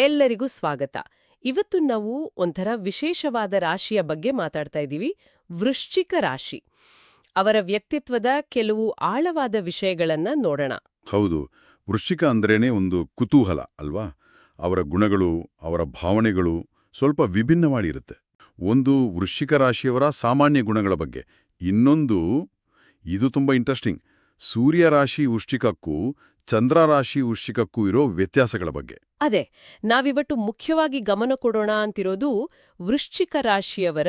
ಎಲ್ಲರಿಗೂ ಸ್ವಾಗತ. ಇವತ್ತು ನಾವು ಒಂಥರ ವಿಶೇಷವಾದ ರಾಶಿಯ ಬಗ್ಗೆ ಮಾತಾಡ್ತಾ ಇದ್ದೀವಿ. ವೃಶ್ಚಿಕ ರಾಶಿ. ಅವರ ವ್ಯಕ್ತಿತ್ವದ ಕೆಲವು ಆಳವಾದ ವಿಷಯಗಳನ್ನ ನೋಡೋಣ. ಹೌದು. ವೃಶ್ಚಿಕ ಅಂದ್ರೇನೆ ಒಂದು ಕುತೂಹಲ ಅಲ್ವಾ? ಅವರ ಗುಣಗಳು, ಅವರ ಭಾವನೆಗಳು ಸ್ವಲ್ಪ ವಿಭಿನ್ನವಾಗಿರುತ್ತೆ. ಒಂದು ವೃಶ್ಚಿಕ ರಾಶಿಯವರ ಸಾಮಾನ್ಯ ಗುಣಗಳ ಬಗ್ಗೆ. ಇನ್ನೊಂದು, ಇದು ತುಂಬ ಇಂಟ್ರೆಸ್ಟಿಂಗ್ ಸೂರ್ಯ ರಾಶಿ ಚಂದ್ರರಾಶಿ ಚಂದ್ರ ರಾಶಿ ವೃಶ್ಚಿಕಕ್ಕೂ ಇರೋ ವ್ಯತ್ಯಾಸಗಳ ಬಗ್ಗೆ. ಅದೇ ನಾವಿವಟ್ಟು ಮುಖ್ಯವಾಗಿ ಗಮನ ಕೊಡೋಣ ಅಂತಿರೋದು ವೃಶ್ಚಿಕ ರಾಶಿಯವರ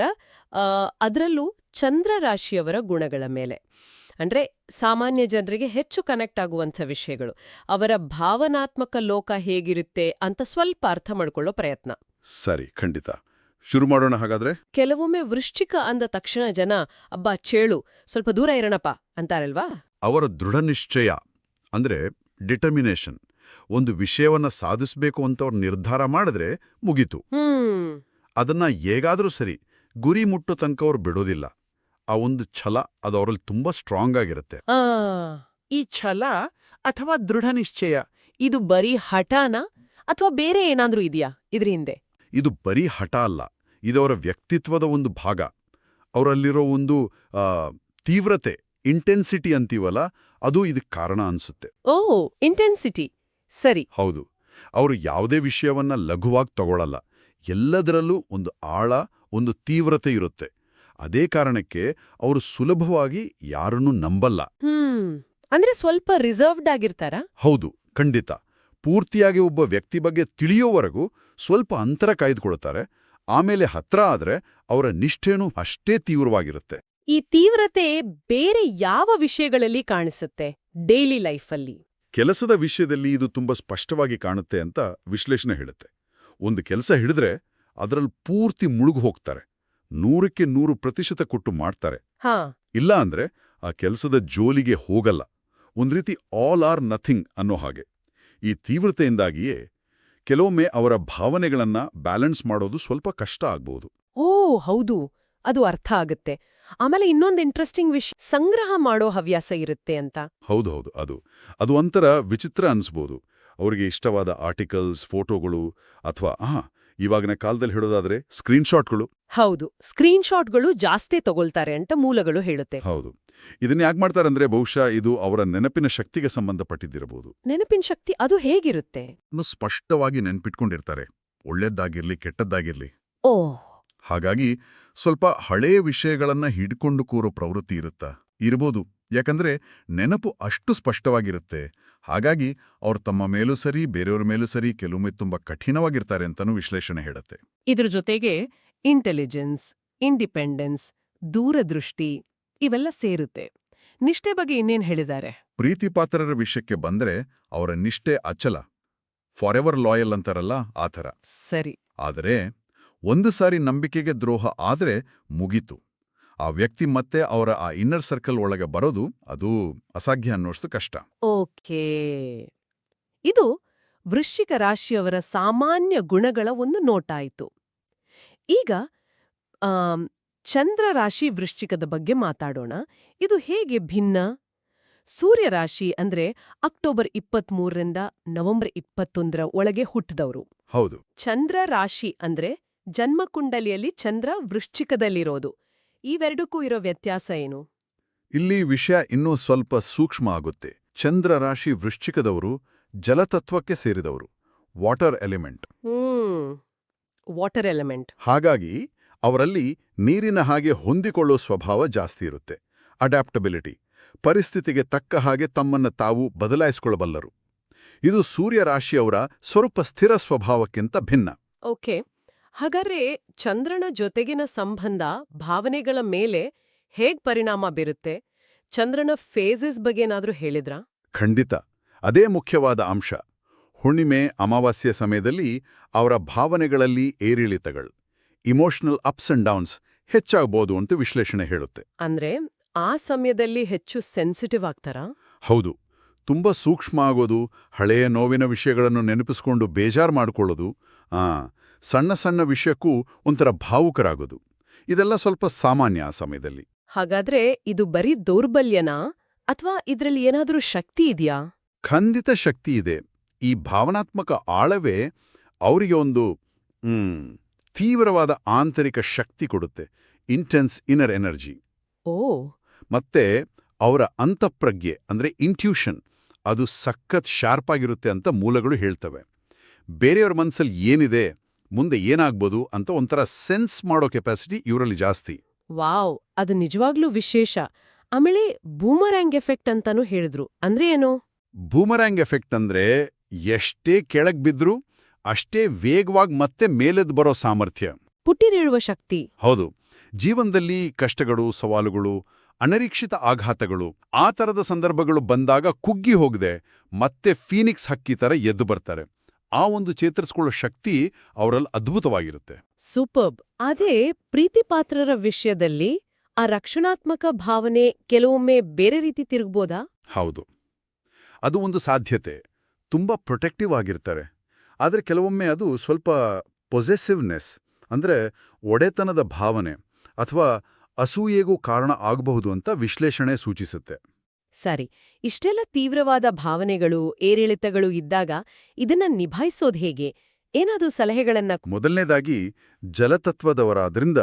ಅದರಲ್ಲೂ ಚಂದ್ರ ರಾಶಿಯವರ ಗುಣಗಳ ಮೇಲೆ. ಅಂದ್ರೆ ಸಾಮಾನ್ಯ ಜನರಿಗೆ ಹೆಚ್ಚು ಕನೆಕ್ಟ್ ಆಗುವಂಥ ವಿಷಯಗಳು. ಅವರ ಭಾವನಾತ್ಮಕ ಲೋಕ ಹೇಗಿರುತ್ತೆ ಅಂತ ಸ್ವಲ್ಪ ಅರ್ಥ ಮಾಡ್ಕೊಳ್ಳೋ ಪ್ರಯತ್ನ. ಸರಿ ಖಂಡಿತ. ಶುರು ಮಾಡೋಣ ಹಾಗಾದ್ರೆ? ಕೆಲವೊಮ್ಮೆ ವೃಶ್ಚಿಕ ಅಂದ ತಕ್ಷಣ ಜನ ಅಬ್ಬಾ ಚೇಳು ಸ್ವಲ್ಪ ದೂರ ಇರೋಣಪ್ಪ ಅಂತಾರಲ್ವಾ? ಅವರ ದೃಢನಿಶ್ಚಯ ಅಂದ್ರೆ ಡಿಟರ್ಮಿನೇಷನ್ ಒಂದು ವಿಷಯವನ್ನ ಸಾಧಿಸಬೇಕು ಅಂತ ಅವ್ರು ನಿರ್ಧಾರ ಮಾಡಿದ್ರೆ ಮುಗೀತು. ಅದನ್ನ ಹೇಗಾದ್ರೂ ಸರಿ ಗುರಿ ಮುಟ್ಟು ತನಕ ಅವ್ರು ಬಿಡೋದಿಲ್ಲ. ಆ ಒಂದು ಛಲ ಅದು ಅವರಲ್ಲಿ ತುಂಬಾ ಸ್ಟ್ರಾಂಗ್ ಆಗಿರುತ್ತೆ. ಈ ಛಲ ಅಥವಾ ದೃಢ ನಿಶ್ಚಯ ಇದು ಬರೀ ಹಠಾನ ಅಥವಾ ಬೇರೆ ಏನಾದ್ರೂ ಇದೆಯಾ ಇದ್ರ ಹಿಂದೆ? ಇದು ಬರೀ ಹಠ ಅಲ್ಲ ಇದು ಅವರ ವ್ಯಕ್ತಿತ್ವದ ಒಂದು ಭಾಗ. ಅವರಲ್ಲಿರೋ ಒಂದು ತೀವ್ರತೆ. ಇಂಟೆನ್ಸಿಟಿ ಅಂತೀವಲ್ಲ ಅದು ಇದಕ್ಕೆ ಕಾರಣ ಅನ್ಸುತ್ತೆ. ಓ ಇಂಟೆನ್ಸಿಟಿ ಸರಿ. ಹೌದು. ಅವರು ಯಾವುದೇ ವಿಷಯವನ್ನ ಲಘುವಾಗಿ ತಗೊಳ್ಳಲ್ಲ ಎಲ್ಲದರಲ್ಲೂ ಒಂದು ಆಳ ಒಂದು ತೀವ್ರತೆ ಇರುತ್ತೆ. ಅದೇ ಕಾರಣಕ್ಕೆ ಅವರು ಸುಲಭವಾಗಿ ಯಾರನ್ನೂ ನಂಬಲ್ಲ. ಅಂದ್ರೆ ಸ್ವಲ್ಪ ರಿಸರ್ವ್ಡ್ ಆಗಿರ್ತಾರ? ಹೌದು ಖಂಡಿತ. ಪೂರ್ತಿಯಾಗಿ ಒಬ್ಬ ವ್ಯಕ್ತಿ ಬಗ್ಗೆ ತಿಳಿಯೋವರೆಗೂ ಸ್ವಲ್ಪ ಅಂತರ ಕಾಯ್ದುಕೊಳ್ತಾರೆ. ಆಮೇಲೆ ಹತ್ರ ಆದ್ರೆ ಅವರ ನಿಷ್ಠೇನೂ ಅಷ್ಟೇ ತೀವ್ರವಾಗಿರುತ್ತೆ. ಈ ತೀವ್ರತೆ ಬೇರೆ ಯಾವ ವಿಷಯಗಳಲ್ಲಿ ಕಾಣಿಸುತ್ತೆ ಡೈಲಿ ಲೈಫಲ್ಲಿ? ಕೆಲಸದ ವಿಷಯದಲ್ಲಿ ಇದು ತುಂಬಾ ಸ್ಪಷ್ಟವಾಗಿ ಕಾಣುತ್ತೆ ಅಂತ ವಿಶ್ಲೇಷಣೆ ಹೇಳುತ್ತೆ. ಒಂದು ಕೆಲಸ ಹಿಡಿದ್ರೆ ಅದರಲ್ಲಿ ಪೂರ್ತಿ ಮುಳುಗು ಹೋಗ್ತಾರೆ. ನೂರಕ್ಕೆ ನೂರು ಪ್ರತಿಶತ ಕೊಟ್ಟು ಮಾಡ್ತಾರೆ. ಹಾ. ಇಲ್ಲ ಅಂದ್ರೆ ಆ ಕೆಲಸದ ಜೋಲಿಗೆ ಹೋಗಲ್ಲ. ಒಂದ್ ರೀತಿ ಆಲ್ ಆರ್ ನಥಿಂಗ್ ಅನ್ನೋ ಹಾಗೆ. ಈ ತೀವ್ರತೆಯಿಂದಾಗಿಯೇ ಕೆಲವೊಮ್ಮೆ ಅವರ ಭಾವನೆಗಳನ್ನ ಬ್ಯಾಲೆನ್ಸ್ ಮಾಡೋದು ಸ್ವಲ್ಪ ಕಷ್ಟ ಆಗ್ಬೋದು. ಓ ಹೌದು. ಅದು ಅರ್ಥ ಆಗುತ್ತೆ. ಆಮೇಲೆ ಇನ್ನೊಂದು ಇಂಟ್ರೆಸ್ಟಿಂಗ್ ವಿಷಯ ಸಂಗ್ರಹ ಮಾಡೋ ಹವ್ಯಾಸ ಇರುತ್ತೆ ಅಂತ. ಹೌದು ಹೌದು ಅದು. ಅದು ಒಂಥರ ವಿಚಿತ್ರ ಅನ್ಸ್ಬೋದು. ಅವರಿಗೆ ಇಷ್ಟವಾದ ಆರ್ಟಿಕಲ್ಸ್ ಫೋಟೋಗಳು ಅಥವಾ ಆ ಇವಾಗಿನ ಕಾಲದಲ್ಲಿ ಹೇಳೋದಾದ್ರೆ ಸ್ಕ್ರೀನ್ಶಾಟ್ಗಳು ಹೌದು. ಸ್ಕ್ರೀನ್ ಶಾಟ್ಗಳು ಜಾಸ್ತಿ ತಗೊಳ್ತಾರೆ ಅಂತ ಮೂಲಗಳು ಹೇಳುತ್ತೆ. ಹೌದು. ಇದನ್ನ ಯಾಕೆ ಮಾಡ್ತಾರಂದ್ರೆ ಬಹುಶಃ ಇದು ಅವರ ನೆನಪಿನ ಶಕ್ತಿಗೆ ಸಂಬಂಧಪಟ್ಟಿದ್ದಿರಬಹುದು. ನೆನಪಿನ ಶಕ್ತಿ ಅದು ಹೇಗಿರುತ್ತೆ? ಸ್ಪಷ್ಟವಾಗಿ ನೆನ್ಪಿಟ್ಕೊಂಡಿರ್ತಾರೆ. ಒಳ್ಳೆದ್ದಾಗಿರ್ಲಿ ಕೆಟ್ಟದ್ದಾಗಿರ್ಲಿ. ಓ. ಹಾಗಾಗಿ ಸ್ವಲ್ಪ ಹಳೆಯ ವಿಷಯಗಳನ್ನ ಹಿಡ್ಕೊಂಡು ಕೂರೋ ಪ್ರವೃತ್ತಿ ಇರುತ್ತಾ? ಇರ್ಬೋದು. ಯಾಕಂದ್ರೆ ನೆನಪು ಅಷ್ಟು ಸ್ಪಷ್ಟವಾಗಿರುತ್ತೆ. ಹಾಗಾಗಿ ಅವ್ರು ತಮ್ಮ ಮೇಲೂ ಸರಿ ಬೇರೆಯವ್ರ ಮೇಲೂ ಸರಿ ಕೆಲವೊಮ್ಮೆ ತುಂಬಾ ಕಠಿಣವಾಗಿರ್ತಾರೆ ಅಂತನೂ ವಿಶ್ಲೇಷಣೆ ಹೇಳುತ್ತೆ. ಇದ್ರ ಜೊತೆಗೆ ಇಂಟೆಲಿಜೆನ್ಸ್ ಇಂಡಿಪೆಂಡೆನ್ಸ್ ದೂರದೃಷ್ಟಿ ಇವೆಲ್ಲ ಸೇರುತ್ತೆ. ನಿಷ್ಠೆ ಬಗ್ಗೆ ಇನ್ನೇನು ಹೇಳಿದ್ದಾರೆ? ಪ್ರೀತಿಪಾತ್ರರ ವಿಷಯಕ್ಕೆ ಬಂದ್ರೆ ಅವರ ನಿಷ್ಠೆ ಅಚಲ. ಫಾರ್ ಎವರ್ ಲಾಯಲ್ ಅಂತಾರಲ್ಲ ಆ ಥರ. ಸರಿ. ಆದರೆ ಒಂದು ಸಾರಿ ನಂಬಿಕೆಗೆ ದ್ರೋಹ ಆದ್ರೆ ಮುಗೀತು. ಆ ವ್ಯಕ್ತಿ ಮತ್ತೆ ಅವರ ಆ ಇನ್ನರ್ ಸರ್ಕಲ್ ಒಳಗೆ ಬರೋದು ಅದು ಅಸಾಧ್ಯ ಅನ್ನೋಷ್ಟು ಕಷ್ಟ. ಓಕೆ. ಇದು ವೃಶ್ಚಿಕ ರಾಶಿಯವರ ಸಾಮಾನ್ಯ ಗುಣಗಳ ಒಂದು ನೋಟ ಆಯಿತು. ಈಗ ಚಂದ್ರ ರಾಶಿ ವೃಶ್ಚಿಕದ ಬಗ್ಗೆ ಮಾತಾಡೋಣ. ಇದು ಹೇಗೆ ಭಿನ್ನ? ಸೂರ್ಯ ರಾಶಿ ಅಂದ್ರೆ ಅಕ್ಟೋಬರ್ ಇಪ್ಪತ್ಮೂರರಿಂದ ನವೆಂಬರ್ ಇಪ್ಪತ್ತೊಂದರ ಒಳಗೆ ಹುಟ್ಟಿದವರು ಹೌದು. ಚಂದ್ರ ರಾಶಿ ಅಂದ್ರೆ ಜನ್ಮಕುಂಡಲಿಯಲ್ಲಿ ಚಂದ್ರ ವೃಶ್ಚಿಕದಲ್ಲಿರೋದು. ಇವೆರಡಕ್ಕೂ ಇರೋ ವ್ಯತ್ಯಾಸ ಏನು? ಇಲ್ಲಿ ವಿಷಯ ಇನ್ನೂ ಸ್ವಲ್ಪ ಸೂಕ್ಷ್ಮ ಆಗುತ್ತೆ. ಚಂದ್ರ ರಾಶಿ ವೃಶ್ಚಿಕದವರು ಜಲತತ್ವಕ್ಕೆ ಸೇರಿದವರು. Water element. Water element. ಹಾಗಾಗಿ ಅವರಲ್ಲಿ ನೀರಿನ ಹಾಗೆ ಹೊಂದಿಕೊಳ್ಳೋ ಸ್ವಭಾವ ಜಾಸ್ತಿ ಇರುತ್ತೆ. ಅಡ್ಯಾಪ್ಟಬಿಲಿಟಿ ಪರಿಸ್ಥಿತಿಗೆ ತಕ್ಕ ಹಾಗೆ ತಮ್ಮನ್ನ ತಾವು ಬದಲಾಯಿಸಿಕೊಳ್ಳಬಲ್ಲರು ಇದು ಸೂರ್ಯ ಸ್ವರೂಪ ಸ್ವಲ್ಪ ಸ್ಥಿರ ಸ್ವಭಾವಕ್ಕಿಂತ ಭಿನ್ನ. ಓಕೆ. ಹಾಗಾದ್ರೆ ಚಂದ್ರನ ಜೊತೆಗಿನ ಸಂಬಂಧ ಭಾವನೆಗಳ ಮೇಲೆ ಹೇಗ್ ಪರಿಣಾಮ ಬೀರುತ್ತೆ? ಚಂದ್ರನ ಫೇಸಸ್ ಬಗ್ಗೆನಾದ್ರೂ ಹೇಳಿದ್ರಾ? ಖಂಡಿತ. ಅದೇ ಮುಖ್ಯವಾದ ಅಂಶ. ಹುಣ್ಣಿಮೆ ಅಮಾವಾಸ್ಯೆ ಸಮಯದಲ್ಲಿ ಅವರ ಭಾವನೆಗಳಲ್ಲಿ ಏರಿಳಿತಗಳು. ಇಮೋಷನಲ್ ಅಪ್ಸ್ ಅಂಡ್ ಡೌನ್ಸ್ ಹೆಚ್ಚಾಗ್ಬೋದು ಅಂತ ವಿಶ್ಲೇಷಣೆ ಹೇಳುತ್ತೆ. ಅಂದ್ರೆ ಆ ಸಮಯದಲ್ಲಿ ಹೆಚ್ಚು ಸೆನ್ಸಿಟಿವ್ ಆಗ್ತಾರಾ? ಹೌದು. ತುಂಬಾ ಸೂಕ್ಷ್ಮ ಆಗೋದು ಹಳೆಯ ನೋವಿನ ವಿಷಯಗಳನ್ನು ನೆನಪಿಸ್ಕೊಂಡು ಬೇಜಾರ್ ಮಾಡಿಕೊಳ್ಳೋದು ಆ ಸಣ್ಣ ಸಣ್ಣ ವಿಷಯಕ್ಕೂ ಒಂಥರ ಭಾವುಕರಾಗೋದು. ಇದೆಲ್ಲ ಸ್ವಲ್ಪ ಸಾಮಾನ್ಯ ಆ ಸಮಯದಲ್ಲಿ. ಹಾಗಾದ್ರೆ ಇದು ಬರೀ ದೌರ್ಬಲ್ಯನಾ? ಅಥವಾ ಇದರಲ್ಲಿ ಏನಾದರೂ ಶಕ್ತಿ ಇದೆಯಾ? ಖಂಡಿತ ಶಕ್ತಿ ಇದೆ. ಈ ಭಾವನಾತ್ಮಕ ಆಳವೇ ಅವರಿಗೆ ಒಂದು ತೀವ್ರವಾದ ಆಂತರಿಕ ಶಕ್ತಿ ಕೊಡುತ್ತೆ. ಇಂಟೆನ್ಸ್ ಇನ್ನರ್ ಎನರ್ಜಿ ಓ. ಮತ್ತೆ ಅವರ ಅಂತಃಪ್ರಜ್ಞೆ ಅಂದ್ರೆ ಇಂಟ್ಯೂಷನ್ ಅದು ಸಖತ್ ಶಾರ್ಪ್ ಆಗಿರುತ್ತೆ ಅಂತ ಮೂಲಗಳು ಹೇಳ್ತವೆ. ಬೇರೆಯವ್ರ ಮನಸ್ಸಲ್ಲಿ ಏನಿದೆ? ಮುಂದೆ ಏನಾಗ್ಬೋದು ಅಂತ ಒಂಥರ ಸೆನ್ಸ್ ಮಾಡೋ ಕೆಪಾಸಿಟಿ ಇವರಲ್ಲಿ ಜಾಸ್ತಿ. ವಾವ್ ಅದು ನಿಜವಾಗ್ಲೂ ವಿಶೇಷ. ಆಮೇಲೆ ಬೂಮರ್ಯಾಂಗ್ ಎಫೆಕ್ಟ್ ಅಂತಾನೂ ಹೇಳಿದ್ರು. ಅಂದ್ರೆ ಏನು? ಬೂಮರ್ಯಾಂಗ್ ಎಫೆಕ್ಟ್ ಅಂದ್ರೆ ಎಷ್ಟೇ ಕೆಳಗ್ ಬಿದ್ರೂ ಅಷ್ಟೇ ವೇಗವಾಗಿ ಮತ್ತೆ ಮೇಲೆದ್ದು ಬರೋ ಸಾಮರ್ಥ್ಯ. ಪುಟ್ಟಿರೇಳುವ ಶಕ್ತಿ. ಹೌದು. ಜೀವನದಲ್ಲಿ ಕಷ್ಟಗಳು ಸವಾಲುಗಳು ಅನಿರೀಕ್ಷಿತ ಆಘಾತಗಳು ಆ ಥರದ ಸಂದರ್ಭಗಳು ಬಂದಾಗ ಕುಗ್ಗಿ ಹೋಗದೆ. ಮತ್ತೆ ಫೀನಿಕ್ಸ್ ಹಕ್ಕಿ ಥರ ಎದ್ದು ಬರ್ತಾರೆ. ಆ ಒಂದು ಚೇತರಿಸ್ಕೊಳ್ಳೋ ಶಕ್ತಿ ಅವರಲ್ಲಿ ಅದ್ಭುತವಾಗಿರುತ್ತೆ. ಸೂಪರ್ಬ್. ಅದೇ ಪ್ರೀತಿಪಾತ್ರರ ವಿಷಯದಲ್ಲಿ ಆ ರಕ್ಷಣಾತ್ಮಕ ಭಾವನೆ ಕೆಲವೊಮ್ಮೆ ಬೇರೆ ರೀತಿ ತಿರುಗ್ಬೋದಾ? ಹೌದು. ಅದು ಒಂದು ಸಾಧ್ಯತೆ. ತುಂಬ ಪ್ರೊಟೆಕ್ಟಿವ್ ಆಗಿರ್ತಾರೆ. ಆದರೆ ಕೆಲವೊಮ್ಮೆ ಅದು ಸ್ವಲ್ಪ ಪೊಸೆಸಿವ್ನೆಸ್ ಅಂದ್ರೆ ಒಡೆತನದ ಭಾವನೆ ಅಥವಾ ಅಸೂಯೆಗೂ ಕಾರಣ ಆಗಬಹುದು ಅಂತ ವಿಶ್ಲೇಷಣೆ ಸೂಚಿಸುತ್ತೆ. ಸರಿ ಇಷ್ಟೆಲ್ಲ ತೀವ್ರವಾದ ಭಾವನೆಗಳು ಏರಿಳಿತಗಳು ಇದ್ದಾಗ ಇದನ್ನ ನಿಭಾಯಿಸೋದು ಹೇಗೆ? ಏನಾದರೂ ಸಲಹೆಗಳನ್ನ ಮೊದಲನೇದಾಗಿ ಜಲತತ್ವದವರಾದ್ರಿಂದ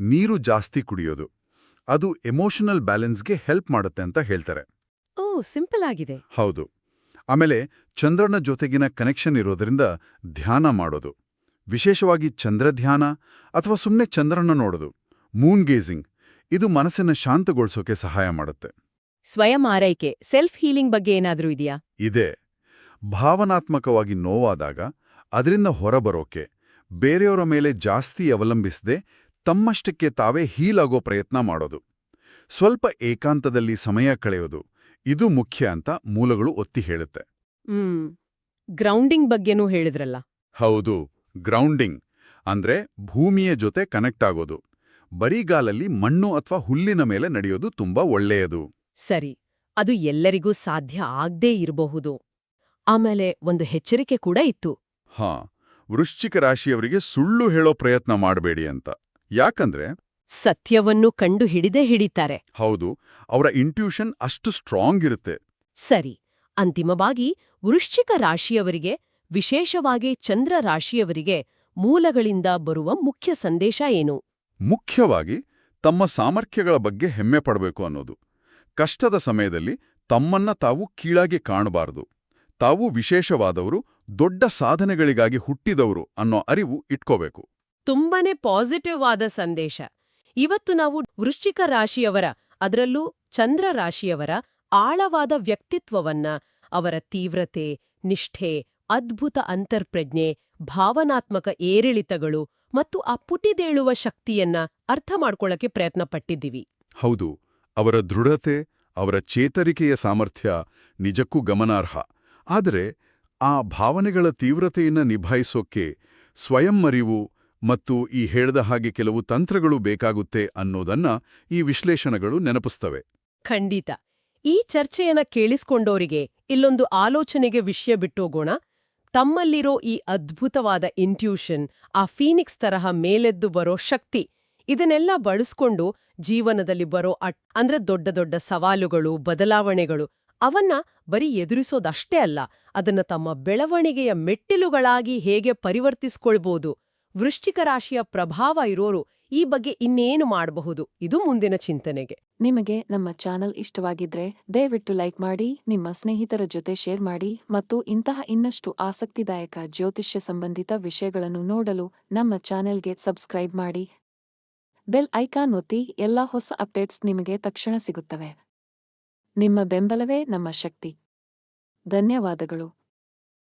ನೀರು ಜಾಸ್ತಿ ಕುಡಿಯೋದು. ಅದು ಎಮೋಷನಲ್ ಬ್ಯಾಲೆನ್ಸ್ಗೆ ಹೆಲ್ಪ್ ಮಾಡುತ್ತೆ ಅಂತ ಹೇಳ್ತಾರೆ. ಓ ಸಿಂಪಲ್ ಆಗಿದೆ. ಹೌದು. ಆಮೇಲೆ ಚಂದ್ರನ ಜೊತೆಗಿನ ಕನೆಕ್ಷನ್ ಇರೋದ್ರಿಂದ ಧ್ಯಾನ ಮಾಡೋದು. ವಿಶೇಷವಾಗಿ ಚಂದ್ರ ಧ್ಯಾನ ಅಥವಾ ಸುಮ್ಮನೆ ಚಂದ್ರನ ನೋಡೋದು. ಮೂನ್ ಗೇಜಿಂಗ್ ಇದು ಮನಸ್ಸನ್ನ ಶಾಂತಗೊಳಿಸೋಕೆ ಸಹಾಯ ಮಾಡುತ್ತೆ. ಸ್ವಯಂ ಆರೈಕೆ ಸೆಲ್ಫ್ ಹೀಲಿಂಗ್ ಬಗ್ಗೆ ಏನಾದರೂ ಇದೆಯಾ? ಇದೆ. ಭಾವನಾತ್ಮಕವಾಗಿ ನೋವಾದಾಗ ಅದರಿಂದ ಹೊರಬರೋಕೆ ಬೇರೆಯವರ ಮೇಲೆ ಜಾಸ್ತಿ ಅವಲಂಬಿಸದೆ ತಮ್ಮಷ್ಟಕ್ಕೆ ತಾವೇ ಹೀಲಾಗೋ ಪ್ರಯತ್ನ ಮಾಡೋದು. ಸ್ವಲ್ಪ ಏಕಾಂತದಲ್ಲಿ ಸಮಯ ಕಳೆಯೋದು ಇದು ಮುಖ್ಯ ಅಂತ ಮೂಲಗಳು ಒತ್ತಿ ಹೇಳುತ್ತೆ. ಗ್ರೌಂಡಿಂಗ್ ಬಗ್ಗೆನೂ ಹೇಳಿದ್ರಲ್ಲ. ಹೌದು ಗ್ರೌಂಡಿಂಗ್ ಅಂದ್ರೆ ಭೂಮಿಯ ಜೊತೆ ಕನೆಕ್ಟ್ ಆಗೋದು. ಬರಿಗಾಲಲ್ಲಿ ಮಣ್ಣು ಅಥವಾ ಹುಲ್ಲಿನ ಮೇಲೆ ನಡೆಯೋದು ತುಂಬಾ ಒಳ್ಳೆಯದು. ಸರಿ ಅದು ಎಲ್ಲರಿಗೂ ಸಾಧ್ಯ ಆಗ್ದೇ ಇರಬಹುದು. ಆಮೇಲೆ ಒಂದು ಎಚ್ಚರಿಕೆ ಕೂಡ ಇತ್ತು. ಹಾ ವೃಶ್ಚಿಕ ರಾಶಿಯವರಿಗೆ ಸುಳ್ಳು ಹೇಳೋ ಪ್ರಯತ್ನ ಮಾಡಬೇಡಿ ಅಂತ. ಯಾಕಂದ್ರೆ? ಸತ್ಯವನ್ನು ಕಂಡು ಹಿಡಿದೇ ಹಿಡಿತಾರೆ. ಹೌದು ಅವರ ಇಂಟ್ಯೂಷನ್ ಅಷ್ಟು ಸ್ಟ್ರಾಂಗ್ ಇರುತ್ತೆ. ಸರಿ ಅಂತಿಮವಾಗಿ ವೃಶ್ಚಿಕ ರಾಶಿಯವರಿಗೆ ವಿಶೇಷವಾಗಿ ಚಂದ್ರ ರಾಶಿಯವರಿಗೆ ಮೂಲಗಳಿಂದ ಬರುವ ಮುಖ್ಯ ಸಂದೇಶ ಏನು? ಮುಖ್ಯವಾಗಿ ತಮ್ಮ ಸಾಮರ್ಥ್ಯಗಳ ಬಗ್ಗೆ ಹೆಮ್ಮೆ ಪಡಬೇಕು ಅನ್ನೋದು. ಕಷ್ಟದ ಸಮಯದಲ್ಲಿ ತಮ್ಮನ್ನ ತಾವು ಕೀಳಾಗಿ ಕಾಣಬಾರದು. ತಾವು ವಿಶೇಷವಾದವರು ದೊಡ್ಡ ಸಾಧನೆಗಳಿಗಾಗಿ ಹುಟ್ಟಿದವರು ಅನ್ನೋ ಅರಿವು ಇಟ್ಕೋಬೇಕು. ತುಂಬಾನೇ ಪಾಸಿಟಿವ್ ಆದ ಸಂದೇಶ. ಇವತ್ತು ನಾವು ವೃಶ್ಚಿಕ ರಾಶಿಯವರ ಅದರಲ್ಲೂ ಚಂದ್ರ ರಾಶಿಯವರ ಆಳವಾದ ವ್ಯಕ್ತಿತ್ವವನ್ನ ಅವರ ತೀವ್ರತೆ ನಿಷ್ಠೆ ಅದ್ಭುತ ಅಂತರ್ಪ್ರಜ್ಞೆ ಭಾವನಾತ್ಮಕ ಏರಿಳಿತಗಳು ಮತ್ತು ಆ ಪುಟಿದೇಳುವ ಶಕ್ತಿಯನ್ನ ಅರ್ಥ ಮಾಡ್ಕೊಳ್ಳಕ್ಕೆ ಪ್ರಯತ್ನ ಪಟ್ಟಿದ್ದೀವಿ ಹೌದು. ಅವರ ದೃಢತೆ, ಅವರ ಚೇತರಿಕೆಯ ಸಾಮರ್ಥ್ಯ ನಿಜಕ್ಕೂ ಗಮನಾರ್ಹ. ಆದರೆ ಆ ಭಾವನೆಗಳ ತೀವ್ರತೆಯನ್ನು ನಿಭಾಯಿಸೋಕೆ ಸ್ವಯಂ ಅರಿವು ಮತ್ತು ಈ ಹೇಳ್ದ ಹಾಗೆ ಕೆಲವು ತಂತ್ರಗಳು ಬೇಕಾಗುತ್ತೆ ಅನ್ನೋದನ್ನ ಈ ವಿಶ್ಲೇಷಣೆಗಳು ನೆನಪಿಸ್ತವೆ. ಖಂಡಿತ. ಈ ಚರ್ಚೆಯನ್ನ ಕೇಳಿಸ್ಕೊಂಡೋರಿಗೆ ಇಲ್ಲೊಂದು ಆಲೋಚನೆಗೆ ವಿಷಯ ಬಿಟ್ಟೋಗೋಣ. ತಮ್ಮಲ್ಲಿರೋ ಈ ಅದ್ಭುತವಾದ ಇಂಟ್ಯೂಷನ್ ಆ ಫೀನಿಕ್ಸ್ ತರಹ ಮೇಲೆದ್ದು ಬರೋ ಶಕ್ತಿ ಇದನ್ನೆಲ್ಲ ಬಳಸ್ಕೊಂಡು ಜೀವನದಲ್ಲಿ ಬರೋ ಅಟ್, ಅಂದ್ರೆ ದೊಡ್ಡ ದೊಡ್ಡ ಸವಾಲುಗಳು, ಬದಲಾವಣೆಗಳು, ಅವನ್ನ ಬರೀ ಎದುರಿಸೋದಷ್ಟೇ ಅಲ್ಲ, ಅದನ್ನ ತಮ್ಮ ಬೆಳವಣಿಗೆಯ ಮೆಟ್ಟಿಲುಗಳಾಗಿ ಹೇಗೆ ಪರಿವರ್ತಿಸ್ಕೊಳ್ಬೋದು, ವೃಶ್ಚಿಕ ರಾಶಿಯ ಪ್ರಭಾವ ಇರೋರು ಈ ಬಗ್ಗೆ ಇನ್ನೇನು ಮಾಡಬಹುದು, ಇದು ಮುಂದಿನ ಚಿಂತನೆಗೆ. ನಿಮಗೆ ನಮ್ಮ ಚಾನಲ್ ಇಷ್ಟವಾಗಿದ್ರೆ ದಯವಿಟ್ಟು ಲೈಕ್ ಮಾಡಿ, ನಿಮ್ಮ ಸ್ನೇಹಿತರ ಜೊತೆ ಶೇರ್ ಮಾಡಿ ಮತ್ತು ಇಂತಹ ಇನ್ನಷ್ಟು ಆಸಕ್ತಿದಾಯಕ ಜ್ಯೋತಿಷ್ಯ ಸಂಬಂಧಿತ ವಿಷಯಗಳನ್ನು ನೋಡಲು ನಮ್ಮ ಚಾನೆಲ್ಗೆ ಸಬ್ಸ್ಕ್ರೈಬ್ ಮಾಡಿ. ಬೆಲ್ ಐಕಾನ್ ಒತ್ತಿ ಎಲ್ಲಾ ಹೊಸ ಅಪ್ಡೇಟ್ಸ್ ನಿಮಗೆ ತಕ್ಷಣ ಸಿಗುತ್ತವೆ. ನಿಮ್ಮ ಬೆಂಬಲವೇ ನಮ್ಮ ಶಕ್ತಿ. ಧನ್ಯವಾದಗಳು.